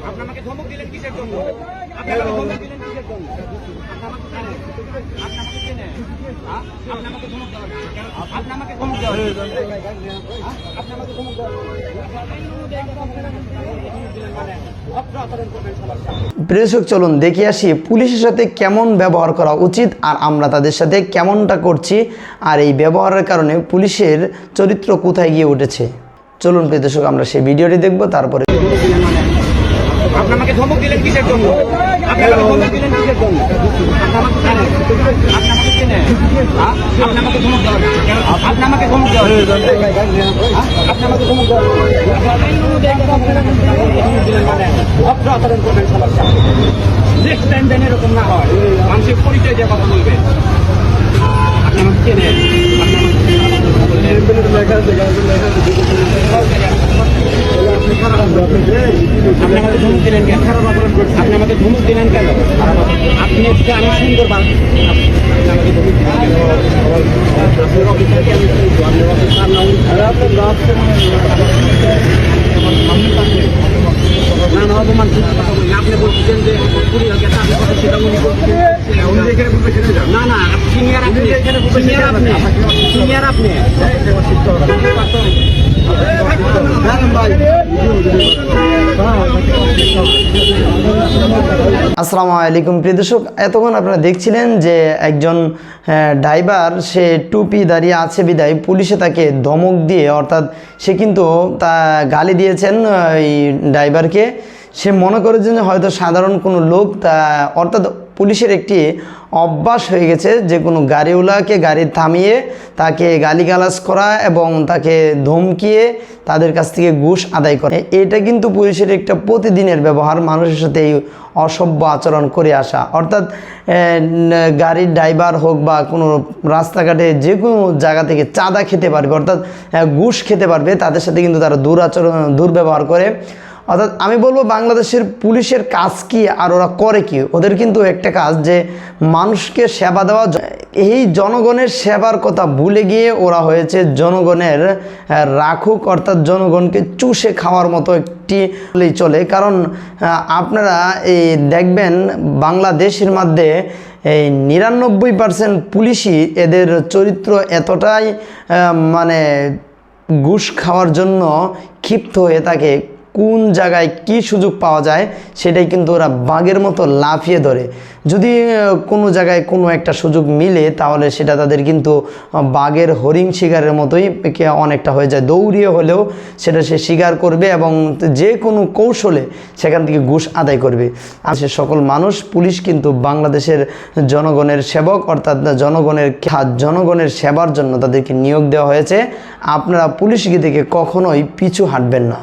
আপনি আমাকে ধমক দিলেন কিসের জন্য আপনি আমাকে ধমক দিলেন কিসের জন্য আপনি আমাকে চেনেন? আপনি আমাকে চেনেন? হ্যাঁ? আপনি আমাকে ধমক দেওয়ার আপনি আমাকে ধমক দেওয়ার হ্যাঁ? আপনি আমাকে ধমক দেওয়ার অস্ত্র আচরণ করবেন সবার সামনে। প্রেষক চলুন দেখে আসি পুলিশের সাথে কেমন ব্যবহার করা উচিত আর আমরা তাদের সাথে কেমনটা করছি আর এই ব্যবহারের কারণে পুলিশের চরিত্র কোথায় গিয়ে উঠেছে চলুন প্রিয় দর্শক আমরা সেই ভিডিওটি দেখব তারপরে আপনি আমাকে ধমক দিলেন কিসের জন্য আপনি আমাকে ধমক দিলেন কিসের জন্য আপনি আমাকে? হ্যাঁ? ধমক দেওয়ার? আপনি আমাকে ধমক দেওয়ার হ্যাঁ? আপনি আমাকে ধমক দেওয়ার মানে অস্ত্র আচরণ করবেন সবার সামনে নেক্সট এরকম না হয় মানুষের পরিচয় দিয়ে কথা বলবে আপনি আমাকে আপনি আমাকে আপনি আমাকে ধমক দিলেন কেন আপনি হচ্ছে আমি সুন্দর বা আপনি আমাকে ধমক দিলেন কেন? আপনার অফিসারকে আমি নাম না না অপমান। আপনি বলছেন যে পুলিশ গেছে আপনি কথা সেটা উনি বলছেন না না আপনি আপনি সিনিয়র আপনি আসসালামু আলাইকুম, প্রিয় দর্শক। এতক্ষণ আপনারা দেখছিলেন যে একজন ড্রাইভার, সে টুপি দাঁড়িয়ে আছে বিদায়। পুলিশে তাকে ধমক দিয়ে, অর্থাৎ সে কিন্তু তা গালি দিয়েছেন এই ড্রাইভারকে। সে মনে করেছেন যে হয়তো সাধারণ কোনো লোক তা, অর্থাৎ পুলিশের একটি অভ্যাস হয়ে গেছে যে কোনো গাড়িওয়ালাকে গাড়ি থামিয়ে তাকে গালিগালাজ করা এবং তাকে ধমকিয়ে তাদের কাছ থেকে ঘুষ আদায় করে। এটা কিন্তু পুলিশের একটা প্রতিদিনের ব্যবহার, মানুষের সাথে এই অসভ্য আচরণ করে আসা। অর্থাৎ গাড়ির ড্রাইভার হোক বা কোনো রাস্তাঘাটে যে কোনো জায়গা থেকে চাঁদা খেতে পারবে, অর্থাৎ ঘুষ খেতে পারবে, তাদের সাথে কিন্তু তারা দুরাচরণ, দুর্ব্যবহার করে। অর্থাৎ আমি বলব বাংলাদেশের পুলিশের কাজ কি আর ওরা করে কি? ওদের কিন্তু একটা কাজ যে মানুষকে সেবা দেওয়া এই জনগণের সেবার কথা ভুলে গিয়ে ওরা হয়েছে জনগণের রাখুক, অর্থাৎ জনগণকে চুষে খাওয়ার মতো একটি চলে। কারণ আপনারা এই দেখবেন বাংলাদেশের মধ্যে এই নিরানব্বই পার্সেন্ট পুলিশই এদের চরিত্র এতটাই মানে ঘুষ খাওয়ার জন্য ক্ষিপ্ত হয়ে থাকে। কোন জায়গায় কি সুযোগ পাওয়া যায় সেটাই কিন্তু ওরা বাঘের মতো লাফিয়ে ধরে। যদি কোনো জায়গায় কোনো একটা সুযোগ মিলে তাহলে সেটা তাদের কিন্তু বাঘের হরিণ শিকারের মতোই অনেকটা হয়ে যায়। দৌড়িয়ে হলেও সেটা সে শিকার করবে এবং যে কোনো কৌশলে সেখান থেকে ঘুষ আদায় করবে। আর সে সকল মানুষ, পুলিশ কিন্তু বাংলাদেশের জনগণের সেবক, অর্থাৎ জনগণের জনগণের সেবার জন্য তাদেরকে নিয়োগ দেওয়া হয়েছে। আপনারা পুলিশকে থেকে কখনোই পিছু হাঁটবেন না।